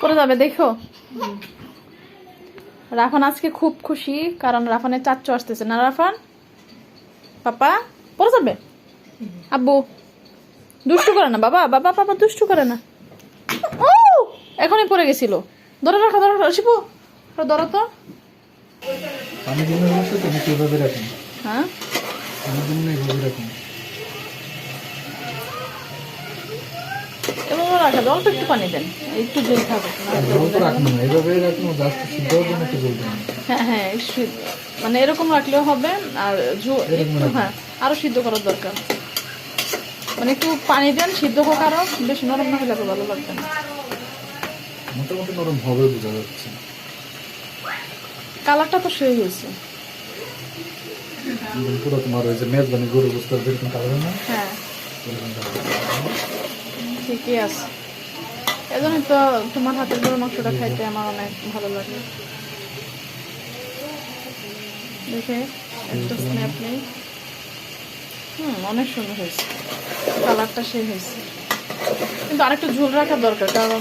পরে যাবে দেখো। রাফান আজকে খুব খুশি কারণ রাফানের চাচ্চু আসতেছে। না রাফান? পাপা পরে যাবে? আব্বু দুষ্টু করে না বাবা বাবা বাবা দুষ্টু করে না। ও এখনই পড়ে গেছিল। ধরে রাখো ধরে রাখো। শিবু ধরো তো। জন্য নাকি রাখুন হ্যাঁ? জন্য রাখুন রাখা দাও, অল্প একটু পানি দেন। একটু জল থাকুক হ্যাঁ হ্যাঁ মানে এরকম রাখলেও হবে আর একটু হ্যাঁ আরও সিদ্ধ করার দরকার। মানে একটু পানি দেন সিদ্ধ হোক আরও বেশি নরম না হলে ভালো লাগবে না। মোটামুটি নরম হবে বোঝা যাচ্ছে। কালারটা তো সেই হয়েছে। পুরো তোমার ওই যে মেজবানি গরু বুঝতে যেরকম কালার না হ্যাঁ। ঠিকই আছে। এজন্যই তো তোমার হাতের গরুর মাংসটা খাইতে আমার অনেক ভালো লাগে। দেখে একটা স্ন্যাপ নেই। হুম অনেক সুন্দর হয়েছে। কালারটা সেই হয়েছে। কিন্তু আরেকটু ঝোল রাখা দরকার কারণ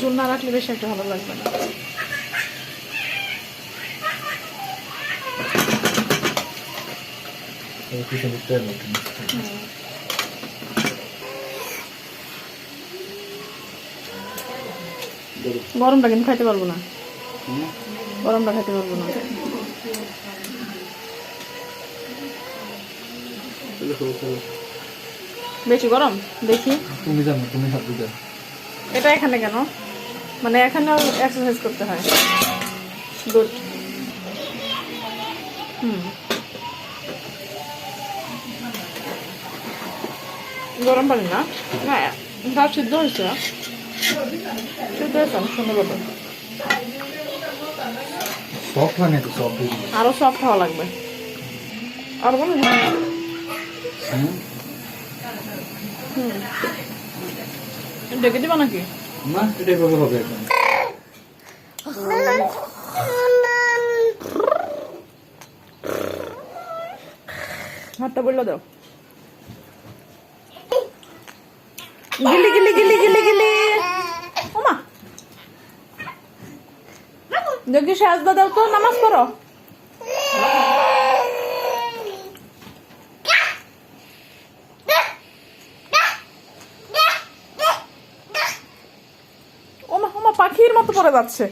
ঝোল না রাখলে বেশি একটা ভালো লাগবে না। এবার গরমটা কিন্তু খাইতে পারব না। গরমটা খাইতে পারব না। বেশি গরম? দেখি। তুমি জানো তুমি হাত দিতে। এটা এখানে কেন? মানে এখানেও এক্সারসাইজ করতে হয়। গুড। হুম। গরম পানি না? না ভাত সিদ্ধ হয়েছে। সফট সফট আরও সফট হওয়া লাগবে। আর বলো। ডেকে দিবা নাকি? না এটা এভাবে হবে এখন। হাতটা বলল দাও। গিলি গিলি গিলি গিলি গিলি ওমা দেখি সাজদা দাও তো নামাজ পড়ো। পাখির মতো পড়ে যাচ্ছে।